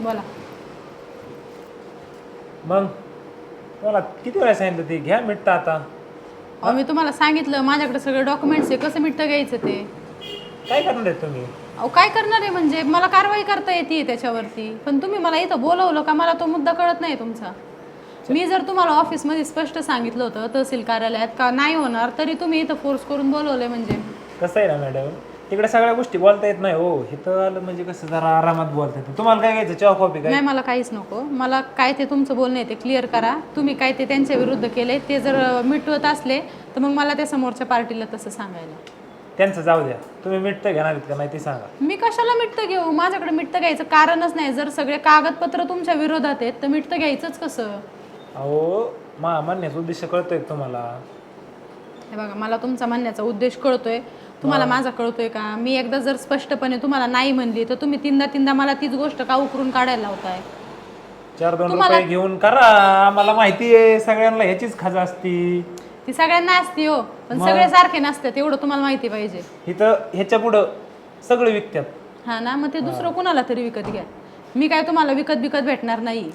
बोला. मग? मला किती वेळा सांगितलं ते? घ्या मिठतं आता. अहो मी तुम्हाला सांगितलं माझ्याकडे सगळे डॉक्युमेंट्स आहे. कसं मिटतं घ्यायचं ते? काय करणार आहे तुम्ही? अहो काय करणार आहे म्हणजे? मला कारवाई करता येते त्याच्यावरती. पण तुम्ही मला इथं बोलवलं का मला तो मुद्दा कळत नाही तुमचा. मी जर तुम्हाला ऑफिसमध्ये स्पष्ट सांगितलं होतं तहसील कार्यालयात का नाही होणार तरी तुम्ही इथं फोर्स करून बोलवलंय म्हणजे. कसं आहे ना मॅडम तिकडे सगळ्या गोष्टी बोलता येत नाही हो. इथं आलं म्हणजे कसं जरा आरामात बोलता येतं. तुम्हाला काय घ्यायचं? चहा कॉफी काय? नाही मला काहीच नको. मला काय ते तुमचं बोलणं आहे ते क्लिअर करा. तुम्ही काय ते त्यांच्या विरुद्ध केले ते जर मिटवत असले तर मग मला त्या समोरच्या पार्टीला तसं सांगायला. त्यांचं जाऊ द्या. तुम्ही मिठतं घेणार आहेत का नाही ते सांगा. मी कशाला मिटतं घेऊ? माझ्याकडे मिटतं घ्यायचं कारणच नाही. जर सगळे कागदपत्र तुमच्या विरोधात आहेत तर मिटतं घ्यायचंच कसं? अहो मा म्हणण्याचा उद्देश कळतोय का तुम्हाला. हे बघा मला तुमचा म्हणण्याचा उद्देश कळतोय. तुम्हाला माझा कळतोय का? मी एकदा जर स्पष्टपणे तुम्हाला नाही म्हणली तर तुम्ही तीनदा तीनदा मला तीच गोष्ट का उकरून काढायला लावताय? चार दोन रुपये घेऊन करा. आम्हाला माहिती आहे सगळ्यांना ह्याचीच खाजा असती. ती सगळ्यांना असते हो पण सगळे सारखे नसतात एवढं तुम्हाला माहिती पाहिजे. इथं ह्याच्या पुढं सगळं विकत्यात हा ना मग ते दुसरं कुणाला तरी विकत घ्या. मी काय तुम्हाला विकत विकत भेटणार नाही.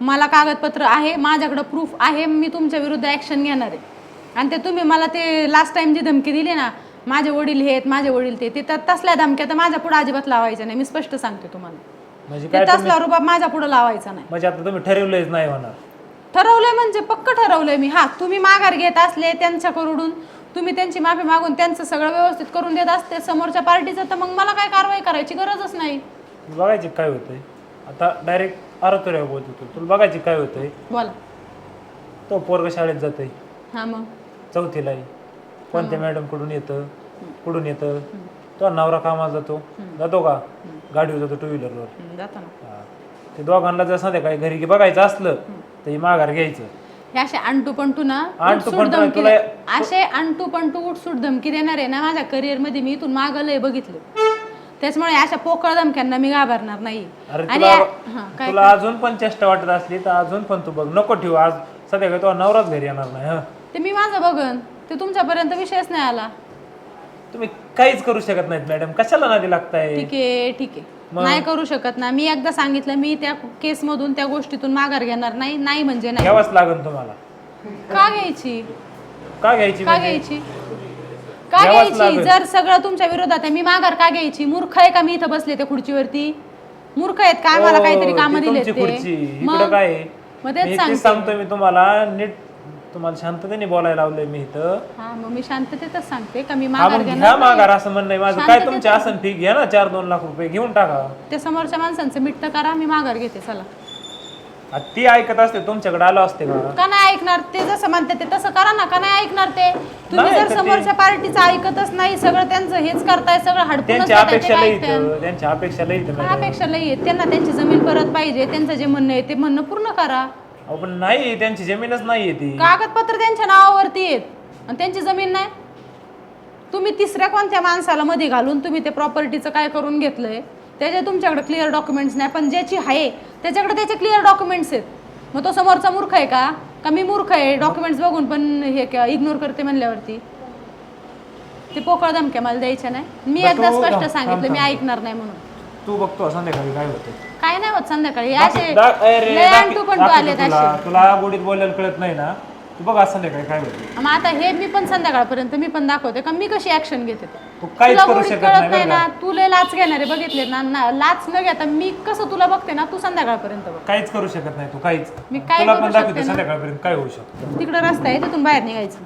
मला कागदपत्र आहे माझ्याकडं प्रूफ आहे मी तुमच्या विरुद्ध ॲक्शन घेणार आहे. आणि ते तुम्ही मला ते लास्ट टाइम जी धमकी दिली ना माझे वडील हे आहेत माझे वडील ते ते तर तसल्या धमक्या तर माझ्या पुढे अजिबात लावायच्या नाही. मी स्पष्ट सांगते तुम्हाला. म्हणजे ते काय तसला रुबाब माझ्या पुढे लावायचा नाही. म्हणजे आता तुम्ही ठरवलंच नाही होणार. ठरवलंय म्हणजे पक्क ठरवलंय मी. हा तुम्ही माघार घेत असले त्यांच्याकडून तुम्ही त्यांची माफी मागून त्यांचं सगळं व्यवस्थित करून देत असते समोरच्या पार्टीचं तर मग मला काय कारवाई करायची गरजच नाही. बघायची काय होतंय. आता डायरेक्ट आरोग्य बोलतो तू तुला बघायची काय होतंय? बोला. तो पोरग शाळेत जातोय. हा मग? चौथीला आहे कोणत्या मॅडमकडून येतं? कुठून येतं? तो नवरा कामाला जातो. जातो का? गाडीवर जातो टू व्हीलरवर जातो ना. ते दोघांना जर संध्याकाळी घरी बघायचं असलं तर हे माघार घ्यायचं. हे असे अंटू पंटू ना अंटू उठसूट पंटू धमकी तुला- दे- असे अंटू पंटू उठसूट धमकी देणार आहे ना माझ्या करिअरमध्ये मी इथून मागलंय बघितलं. त्याच्यामुळे अशा पोकळ धमक्यांना मी घाबरणार नाही. अरे आणि तुला हा काय तुला अजून पण चेष्टा वाटत असली तर अजून पण तू बघ. नको ठेवू आज संध्याकाळी तो नवराच घरी येणार नाही हं. ते मी माझं बघन. ते तुमच्यापर्यंत विषयच नाही आला. तुम्ही काहीच करू शकत नाहीत मॅडम कशाला नादी लागताय? ठीक आहे ठीक आहे. नाही करू शकत ना. मी एकदा सांगितलं मी त्या केस मधून त्या गोष्टीतून माघार घेणार नाही नाही म्हणजे नाही. घ्यावंच लागेल तुम्हाला. का घ्यायची? का घ्यायची का म्हणजे? घ्यायची? का घ्यावंच घ्यायची? लागेल. जर सगळं तुमच्या विरोधात आहे मी माघार का घ्यायची? मूर्ख आहे का मी इथं बसले त्या खुर्चीवरती? मूर्ख आहेत का आम्हाला हो, काहीतरी ती कामं दिले तुमची खुर्ची. इकडं मग? काय आहे? मग तेच सांगते. सांगतोय मी तुम्हाला नीट तुम्हाला शांततेने बोलायला लावलंय मी इथं. हा मग मी शांततेतच सांगते का मी हा माघार मग घ्या घेणार माघार असं म्हणणं आहे माझं. काय तुमची आसन फी घ्या ना चार दोन लाख रुपये घेऊन टाका. ते समोरच्या माणसांचं मिट्ट करा मी माघार घेते चला. आ, ती ऐकत असते तुमच्याकडे आलं असते का का नाही ऐकणार? ते जसं म्हणते ते तसं करा ना का नाही ऐकणार ते? तुम्ही नाही जर ऐकत ते. समोरच्या पार्टीचं ऐकतच नाही सगळं त्यांचं हेच करताय सगळं हडपूनच त्यांच्या घेताय, ते अपेक्षा काय लई ऐकताय? इथं अपेक्षा लई इथं काय मॅडम? अपेक्षा लई आहे त्यांना त्यांची जमीन परत पाहिजे त्यांचं जे म्हणणं आहे ते म्हणणं पूर्ण करा. अहो, पण नाही त्यांची जमीनच नाहीये ती. कागदपत्र त्यांच्या नावावरती आहेत. आणि त्यांची जमीन नाही. तुम्ही तिसऱ्या कोणत्या माणसाला मध्ये घालून तुम्ही ते प्रॉपर्टीचं काय करून घेतलंय? त्याचे तुमच्याकडे क्लिअर डॉक्युमेंट्स नाही पण ज्याची आहे त्याच्याकडे त्याचे क्लिअर डॉक्युमेंट्स आहेत. मग तो समोरचा मूर्ख आहे का? का मी मूर्ख आहे? डॉक्युमेंट्स बघून पण हे इग्नोर करते म्हणल्यावरती. ते पोकळ धमक्या मला द्यायच्या नाही. मी बरं, एकदा तू स्पष्ट थांब, सांगितलं मी थांब. ऐकणार नाही म्हणून. तू बघतो संध्याकाळी काय होतं काय नाही होत संध्याकाळी. दाखव- असे दा- अरे, लय दाखव- अंटू पण दाखवतो आले तुला तुला गोडीत बोलायला कळत नाही ना? तू बघ आज संध्याकाळी काय होतं मग आता हे मी पण संध्याकाळपर्यंत मी पण दाखवते का मी कशी ऍक्शन घेते ते. तू काहीच तुला करू गोडीत शकत कळत नाही नाही बरं ना तू लय लाच घेणारे बघितले ना ना- लाच न घेता मी कसं तुला बघते ना तू संध्याकाळपर्यंत बघ. काहीच करू शकत नाही तू काहीच. मी काय तुला करू पण शकते दाखवते ना? संध्याकाळपर्यंत काय होऊ शकतं. तिकडे रस्ता आहे तिथून बाहेर निघायचं.